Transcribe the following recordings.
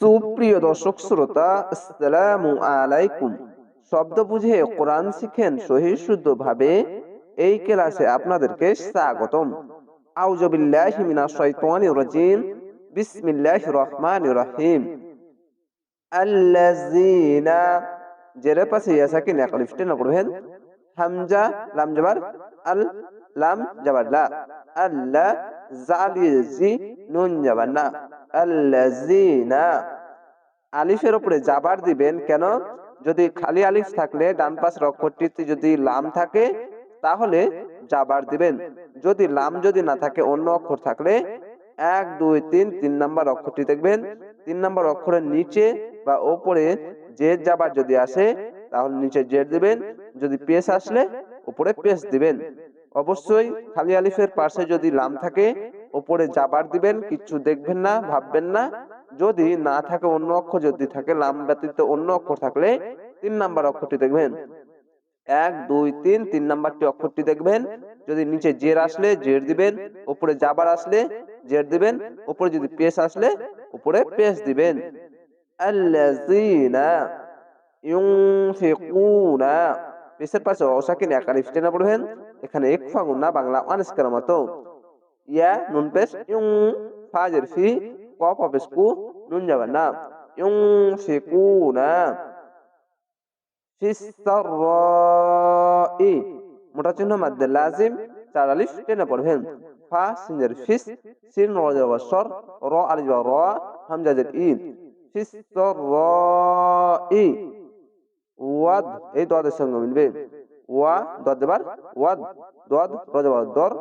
সুপ্রিয় দর্শক শ্রোতা, আসসালামু আলাইকুম। শব্দ বুঝে কোরআন শিখেন সহি শুদ্ধ ভাবে এই ক্লাসে আপনাদেরকে স্বাগতম। আউজুবিল্লাহি মিনাশ শাইতানির রাজিম। বিসমিল্লাহির রহমানির রহিম। আল্লাযীনা, জেরে পাশে ইয়াসাকিন একলিফ টেনে পড়বেন। হামজা, লাম জবর, আল, লাম জবর লা। আল্লাহ জালি জি নুন জবর না। আলিফের উপরে জাবার দিবেন, কেন? যদি খালি আলিফ থাকলে, ডান পাশ অক্ষরটিতে যদি লাম থাকে, তাহলে জাবার দিবেন। যদি লাম যদি না থাকে, অন্য অক্ষর থাকলে, এক, দুই, তিন তিন নাম্বার অক্ষরটি দেখবেন। তিন নাম্বার অক্ষরের নিচে বা ওপরে জেড জাবার যদি আসে, তাহলে নিচে জেড দিবেন। যদি পেশ আসলে, উপরে পেশ দিবেন। অবশ্যই খালি আলিফের পাশে যদি লাম থাকে উপরে জাবার দিবেন কিচ্ছু দেখবেন না, ভাববেন না। যদি না থাকে অন্য অক্ষর, যদি থাকে লাম ব্যতীত অন্য অক্ষর থাকলে তিন নাম্বার অক্ষরটি দেখবেন। এক, দুই, তিন তিন নাম্বারটি অক্ষরটি দেখবেন। যদি নিচে জের আসলে, জের দিবেন উপরে জাবার আসলে, জের দিবেন উপরে যদি পেশ আসলে উপরে পেশ দিবেন। আল্লাযীনা ইউনফিকুনা। পেশের পাশে অসাকিন একালিফ টেনে পড়বেন। এখানে এক ফাগুন না, বাংলা অনেস্কার মতো। ইয়া নুন পেশ ইউং ফাজের ফি কফ অফেস কু নুন যাবেন না। ইউনফিকুনা ফিসসাররাই মোটা চিহ্ন মাদ্দে লাজিম, চার আলিফ টেনে পড়বেন। ফা সিনের ফিস, সিন র যাওয়া সর, র আলিফ র হামজাজের ই ফিসসাররাই ওয়াদ, এই দোয়াদের সঙ্গে মিলবে। ওয়া দদ দেবার ওয়াদ। দদ র যাওয়া দর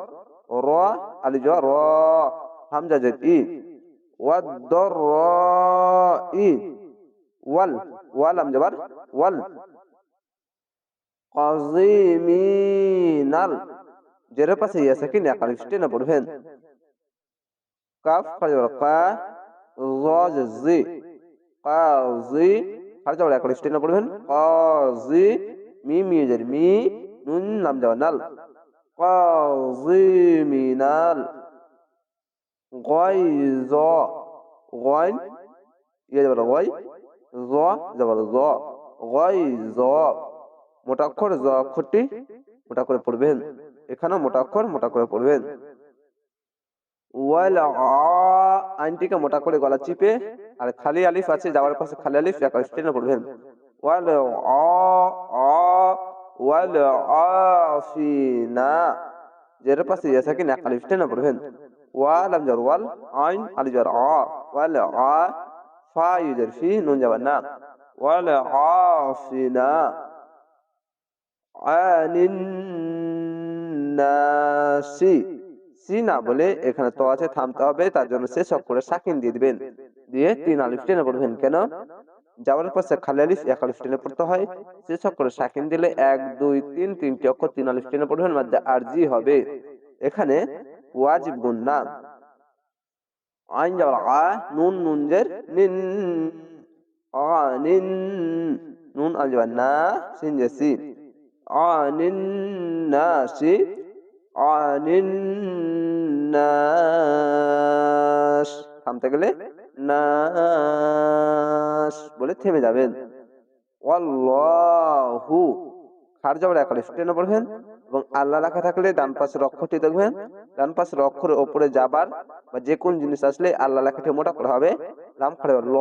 র, আলিফ র হামজাজের ই। ওয়াদ দর ই। ওয়াল ওয়াল আম যাবার ওয়াল। কাজিমিনাল জের পাশে ইয়া সাকিন, এক আলিফ, টেনে পড়বেন। কাফ খাজর কা জাজ জি কাজি খাজর এক আলিফ, টেনে পড়বেন। কাজি, মি মি, জের, মি, নুন নাম যাওয়া নাল। কাজিমিনাল গয়জ গয়ন ইয়া যাবার গয় জ যাবার জ গয়জ মোটা অক্ষর জ অক্ষরটি মোটা করে পড়বেন। এখানেও মোটা অক্ষর মোটা করে পড়বেন। ওয়াল আইনটিকে মোটা করে গলা চিপে আর খালি আলিফ আছে, যাওয়ার পাশে খালি আলিফ এক আলিফ টেনে পড়বেন। ওয়াল ইয়া থাকে এক আলিফ, টেনে পড়বেন। ওয়াল ওয়াল আইন আলিফ জার আ ওয়াল আ ফা ইউজার ফি নুন যাবার না। ওয়াল আফিনা আনিন্নাসি। সি না বলে এখানে তো আছে, থামতে হবে, তার জন্য সে সব করে সাকিন দিয়ে দিবেন। দিয়ে তিন আলিফ, টেনে পড়বেন। কেন? যাওয়ার পাশে খালি আলিফ এক আলিফ টেনে পড়তে হয়। শেষ অক্ষরে সাকিন দিলে এক, দুই, তিন তিনটি অক্ষর তিন আলিফ টেনে পড়বেন মধ্যে আরজি হবে। এখানে ওয়াজিব গুণ না। আইন যাওয়ার আ, নুন, নুনজের নিন আনিন নুন আল যাবার না, সিন যে সি। আনিন্নাসি আনিন্নাস থামতে গেলে নাস বলে থেমে যাবেন। অল্লাহু খার যাবার একালে টেনে পড়বেন এবং আল্লাহ লেখা থাকলে ডান পাশের অক্ষরটি দেখবেন। ডান পাশের অক্ষরের ওপরে যাবার বা যে কোন জিনিস আসলে আল্লাহ লেখাটি মোটা করা হবে। লাম খাড়ে ল,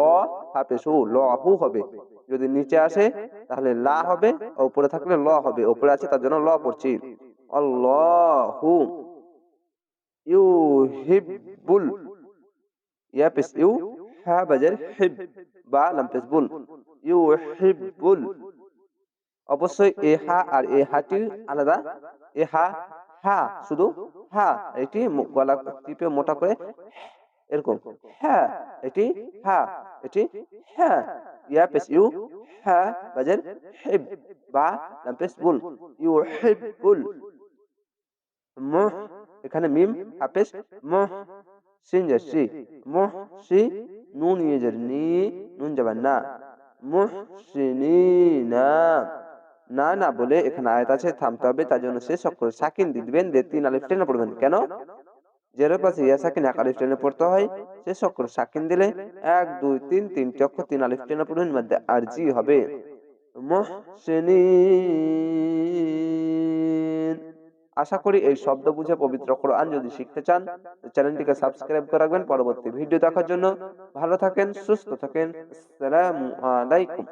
হাফেসু, ল, হু হবে। যদি নিচে আসে তাহলে লা হবে উপরে থাকলে ল হবে। উপরে আছে তার জন্য ল পড়ছি। আল্লাহু। ইউহিব্বুল ইয়া পেস ইউ হা বাজার হিব বা লাম পেস বুল ইউহিব্বুল অবশ্যই এ হা আর এ হাটি আলাদা এ হা হা শুধু হা এটি গলা টিপে মোটা করে এরকম হ্যাঁ এটি হা এটি হ্যাঁ ইয়া পেস ইউ হ্যাঁ বাজার হিব বা লাম বুল ইউ হিব্বুল মুহ এখানে মিম হাফেস মুহ যাচ্ছি মুহ সি নুন ইয়েজের নি নুন যাবার না মুহসিনিনা না না বলে এখানে আয়াত আছে থামতে হবে তার জন্য শেষ অক্ষরে সাকিন দিয়ে দিবেন দিয়ে তিন আলিফ টেনে পড়বেন কেন জেরের পাশে ইয়া সাকিন এক আলিফ টেনে পড়তে হয় শেষ অক্ষর সাকিন দিলে এক দুই তিন তিনটি অক্ষর তিন আলিফ টেনে পড়ুন মধ্যে আরজি হবে মুহসিনিন আশা করি এই শব্দ বুঝে পবিত্র কোরআন যদি শিখতে চান, চ্যানেলটিকে সাবস্ক্রাইব করে রাখবেন। পরবর্তী ভিডিও দেখার জন্য ভালো থাকেন, সুস্থ থাকেন। আসসালামু আলাইকুম।